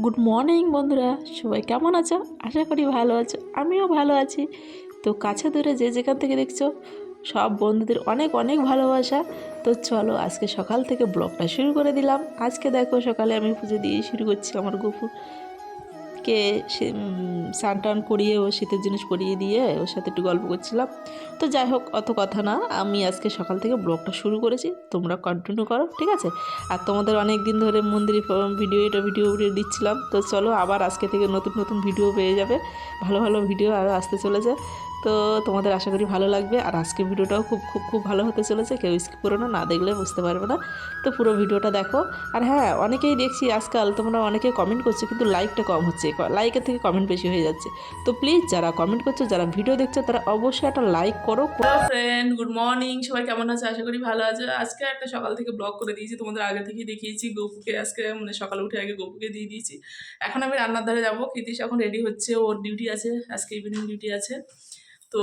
Good morning বন্ধুরা। সবাই কেমন আছো? আশা করি ভালো আছো। আমিও ভালো আছি। তো কাছে দূরে যে যেখান থেকে দেখছ, সব বন্ধুদের অনেক অনেক ভালোবাসা। তো চলো আজকে সকাল থেকে ব্লগটা শুরু করে দিলাম। আজকে দেখো সকালে আমি পুজো দিয়ে শুরু করছি আমার গপুরকে উম, স্নান টান করিয়ে ও শীতের জিনিস করিয়ে দিয়ে ওর সাথে একটু গল্প করছিলাম। তো যাই হোক অত কথা না। আমি আজকে সকাল থেকে ব্লগটা শুরু করেছি। তোমরা কন্টিনিউ করো ঠিক আছে? আর তোমাদের অনেক দিন ধরে মন্দিরে ভিডিও এটা ভিডিও ভিডিও দিচ্ছিলাম। তো চলো আবার আজকে থেকে নতুন নতুন ভিডিও পেয়ে যাবে। ভালো ভালো ভিডিও আরও আসতে চলেছে। তো তোমাদের আশা করি ভালো লাগবে। আর আজকের ভিডিওটাও খুব খুব খুব ভালো হতে চলেছে। কেউ স্কিপ করো না না দেখলে বুঝতে পারবে না। তো পুরো ভিডিওটা দেখো। আর হ্যাঁ অনেকেই দেখছি আজকাল তোমরা অনেকে কমেন্ট করছ, কিন্তু লাইকটা কম হচ্ছে। লাইকের থেকে কমেন্ট বেশি হয়ে যাচ্ছে। তো প্লিজ যারা কমেন্ট করছ, যারা ভিডিও দেখছ, তারা অবশ্যই একটা লাইক করো। ফ্রেন্ড গুড মর্নিং সবাই কেমন আছে? আশা করি ভালো আছে। আজকে একটা সকাল থেকে ব্লগ করে দিয়েছি। তোমাদের আগে থেকেই দেখিয়েছি গপুকে। আজকে মানে সকালে উঠে আগে গপুকে দিয়ে দিয়েছি। এখন আমি রান্নার ধারে যাব। কৃতিশ এখন রেডি হচ্ছে। ওর ডিউটি আছে। আজকে ইভিনিং ডিউটি আছে। তো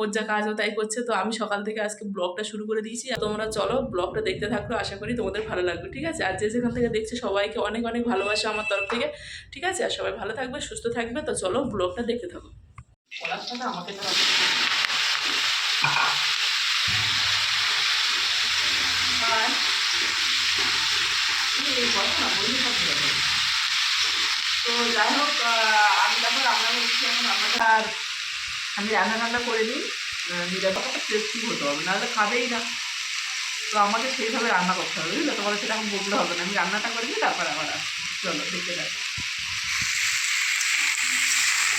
ওর যা কাজ ও তাই করছে। তো আমি সকাল থেকে আজকে ব্লগটা শুরু করে দিয়েছি। তোমরা চলো ব্লগটা দেখতে থাকো, আশা করি তোমাদের ভালো লাগবে, ঠিক আছে? আর যে যেখান থেকে দেখছে সবাইকে অনেক অনেক ভালোবাসা আমার তরফ থেকে, ঠিক আছে? আর সবাই ভালো থাকবে, সুস্থ থাকবে, তো চলো ব্লগটা দেখতে থাকো। আমাকে তো যাই হোক আমি তারপর করছি এখন আর আমি রান্না টান্না করে নিই নিরাপত্তা টেস্টি হতে হবে, নাহলে খাবেই না। তো আমাকে সেইভাবে রান্না করতে হবে, বুঝলে? তোমাদের সেটা এখন বললে হবে না। আমি রান্নাটা করে নিই তারপর আসছি। চলো, দেখে দেখো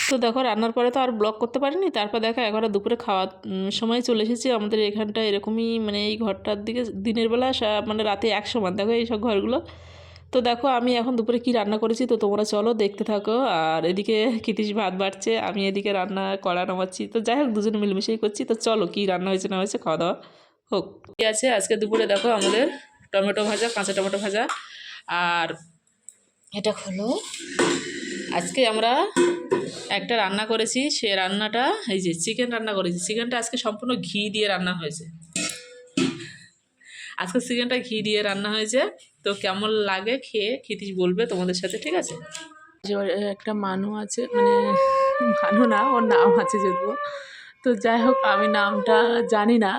তো দেখো, রান্নার পরে তো আর ব্লগ করতে পারিনি। তারপর দেখো একবার দুপুরে খাওয়ার সময় চলে এসেছি। আমাদের এখানটা এরকমই মানে এই ঘরটার দিকে দিনের বেলা মানে রাতে এক সমান দেখো এইসব ঘরগুলো। তো দেখো, আমি এখন দুপুরে কি রান্না করেছি তো তোমরা চলো দেখতে থাকো। আর এদিকে কিতিশ ভাত বাড়ছে, আমি এদিকে রান্না করা নামাচ্ছি। তো যাই হোক, দুজনে মিলেমিশেই করছি। তো চলো, কি রান্না হয়েছে না হয়েছে খাওয়া দাওয়া হোক। ঠিক আছে? আজকে দুপুরে দেখো আমাদের টমেটো ভাজা, কাঁচা টমেটো ভাজা। আর এটা হলো, আজকে আমরা একটা রান্না করেছি, সে রান্নাটা, এই যে চিকেন রান্না করেছি। চিকেনটা আজকে সম্পূর্ণ ঘি দিয়ে রান্না হয়েছে। আজকে চিকেনটা ঘি দিয়ে রান্না হয়েছে। তো কেমন লাগে খেয়ে ক্ষিতিশ বলবে তোমাদের সাথে, ঠিক আছে? একটা মানু আছে মানে মানু না, ওর নাম আছে যদিও তো যাই হোক, আমি নামটা জানি না।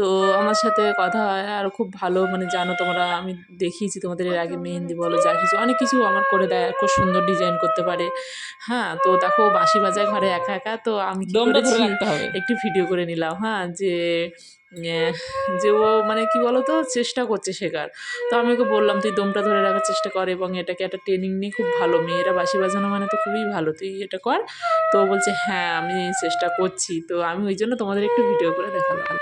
তো আমার সাথে কথা হয় আর খুব ভালো মানে জানো তোমরা আমি দেখিয়েছি তোমাদের এর আগে মেহেন্দি বলো যা কিছু অনেক কিছু আমার করে দেয় আর খুব সুন্দর ডিজাইন করতে পারে। হ্যাঁ তো দেখো বাঁশি বাজায় ঘরে একা একা তো আমি একটি ভিডিও করে নিলাম হ্যাঁ যে যে ও মানে কি বলতো চেষ্টা করছে শেখার। তো আমি ওকে বললাম তুই দমটা ধরে রাখার চেষ্টা কর এবং এটাকে একটা ট্রেনিং নিয়ে খুব ভালো মেয়েরা বাসি বাজানো মানে তো খুবই ভালো তুই এটা কর। তো বলছে হ্যাঁ আমি চেষ্টা করছি। তো আমি ওই জন্য তোমাদের একটু ভিডিও করে দেখালাম।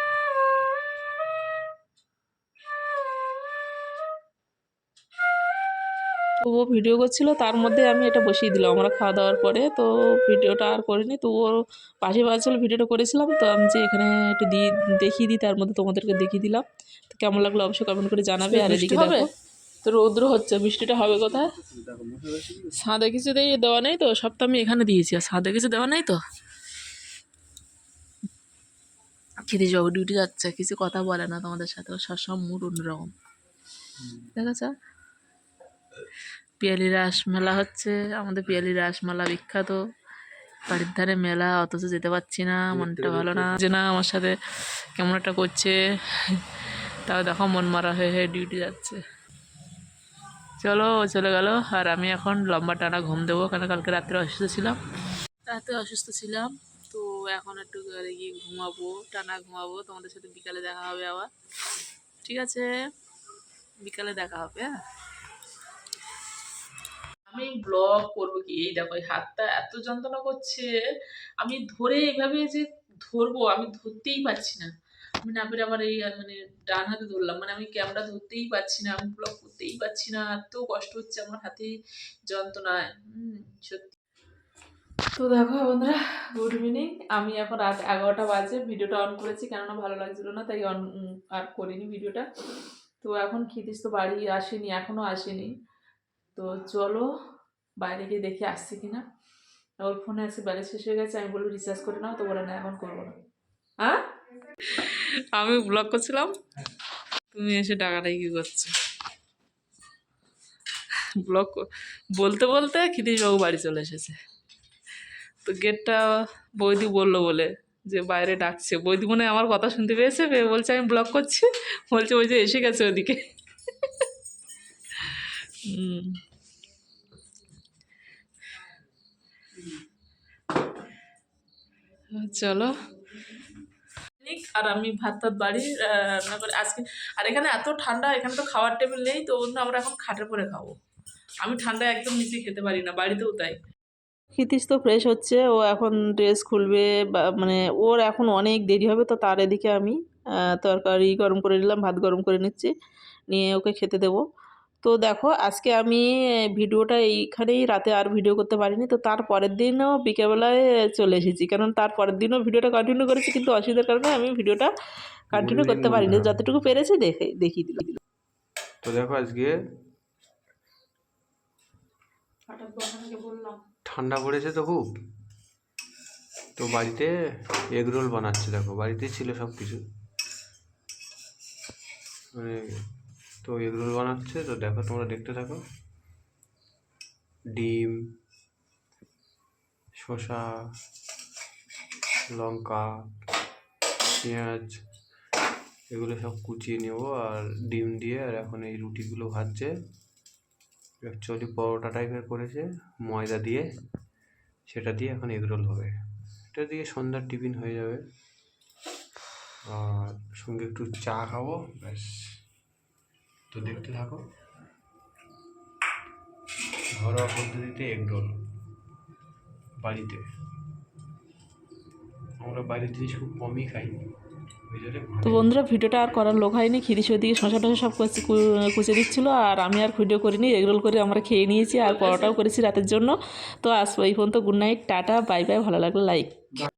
তো ও ভিডিও করছিল তার মধ্যে আমি এটা বসিয়ে দিলাম। আমরা খাওয়া দাওয়ার পরে তো ভিডিওটা আর করিনি তো ওর পাশে বাজছিল ভিডিওটা করেছিলাম তো আমি যে এখানে একটু দিয়ে দেখিয়ে দিই তার মধ্যে তোমাদেরকে দেখিয়ে দিলাম। তো কেমন লাগল অবশ্যই কমেন্ট করে জানাবে আর এদিকে দেখো। তো রৌদ্র হচ্ছে বৃষ্টিটা হবে কোথায়? সাদা কিছু দিয়ে দেওয়া নেই তো সব তো আমি এখানে দিয়েছি আর সাদা কিছু দেওয়া নেই তো? খেতে যাব ডিউটি যাচ্ছে কিছু কথা বলে না তোমাদের সাথে সবসময় মুড অন্যরকম। দেখেছ? পিয়ালি রাস মেলা হচ্ছে আমাদের পিয়ালি রাস মেলা বিখ্যাত। বাড়ির ধারে মেলা অথচ যেতে পারছি না মনটা ভালো না। যে না আমার সাথে কেমন একটা করছে তাও দেখো মন মারা হয়ে হয়ে ডিউটি যাচ্ছে। চলো ও চলে গেল আর আমি এখন লম্বা টানা ঘুম দেবো কারণ কালকে রাত্রে অসুস্থ ছিলাম। রাতে অসুস্থ ছিলাম তো এখন একটু ঘরে গিয়ে ঘুমাবো টানা ঘুমাবো তোমাদের সাথে বিকালে দেখা হবে আবার। ঠিক আছে বিকালে দেখা হবে হ্যাঁ? আমি ব্লগ করব কি? এই দেখো, এই হাতটা এত যন্ত্রণা করছে, আমি ধরে এইভাবে যে ধরবো, আমি ধরতেই পারছি না। আমি না পেরে আবার এই মানে ডান হাতে ধরলাম মানে আমি ক্যামেরা ধরতেই পারছি না, আমি ব্লগ করতেই পারছি না, এত কষ্ট হচ্ছে আমার হাতে যন্ত্রণায়। সত্যি। তো দেখো বন্ধুরা গুড ইভিনিং আমি এখন রাত এগারোটা বাজে ভিডিওটা অন করেছি, কেননা ভালো লাগছিল না, তাই অন আর করিনি ভিডিওটা তো এখন খিতিস তো বাড়ি আসেনি এখনও আসেনি। তো চলো বাইরে গিয়ে দেখি আসছে কিনা। ওর ফোনে আছে ব্যালেন্স শেষ হয়ে গেছে, আমি বলব রিচার্জ করে নাও, তো বলে, না, এখন করব না। হ্যাঁ আমি ব্লগ করছিলাম, তুমি এসে টাকাটাই কি করছ? ব্লগ বলতে বলতে ক্ষিতীশবাবু বাড়ি চলে এসেছে। তো গেটটা বৌদি বলল বলে যে, বাইরে ডাকছে। বৌদি মনে আমার কথা শুনতে পেয়েছে, পেয়ে বলছে, আমি ব্লগ করছি। বলছে, ওই যে এসে গেছে ওদিকে। হুম। চলো। আর আমি ভাত টাত বাড়ি রান্না করে। আজকে আর এখানে এত ঠান্ডা এখানে তো খাওয়ার টেবিল নেই তো অন্য আমরা এখন খাটে পরে খাব। আমি ঠান্ডা একদম নিচে খেতে পারি না বাড়িতেও তাই। ক্ষিতীশ তো ফ্রেশ হচ্ছে ও এখন ড্রেস খুলবে বা মানে ওর এখন অনেক দেরি হবে তো তার এদিকে আমি তরকারি গরম করে নিলাম ভাত গরম করে নিচ্ছি নিয়ে ওকে খেতে দেবো। তো দেখো আজকে আমি ভিডিওটা এইখানেই রাতে আর ভিডিও করতে পারিনি তো তার পরের দিনও বিকেলবেলায় চলে এসেছি। কারণ তার পরের দিনও ভিডিওটা কন্টিনিউ করেছি কিন্তু অসুবিধার কারণে আমি ভিডিওটা কন্টিনিউ করতে পারিনি। যতটুকু পেরেছি দেখে দেখিয়ে দিলাম। তো দেখো আজকে ঠান্ডা পড়েছে তো খুব। তো বাড়িতে এগরোল বানাচ্ছে দেখো বাড়িতেই ছিল সব কিছু মানে তো এগ রোল বানাচ্ছে, তো দেখো তোমরা দেখতে থাকো। ডিম, শসা, লঙ্কা, পেঁয়াজ, এগুলো সব কুচিয়ে নেব আর ডিম দিয়ে আর এখন এই রুটিগুলো ভাজছে। অ্যাকচুয়ালি পরোটা টাইপের করেছে, ময়দা দিয়ে। সেটা দিয়ে এখন এগরোল হবে। এটা দিয়ে সন্ধ্যার টিফিন হয়ে যাবে। আর সঙ্গে একটু চা খাব, ব্যাস। তো দেখতে থাকো। ঘরোয়া পদ্ধতিতে এগরোল বাড়িতে। আমরা বাইরের জিনিস খুব কমই খাই। তো বন্ধুরা ভিডিওটা আর করার লোক হয়নি। খিরিশ ওদিকে শশা টশা সব কুচি কুচে দিচ্ছিল আর আমি আর ভিডিও করিনি। এগরোল করে আমরা খেয়ে নিয়েছি আর পরোটাও করেছি রাতের জন্য। তো আসব এই পর্যন্ত good night tata bye bye. ভালো লাগল লাইক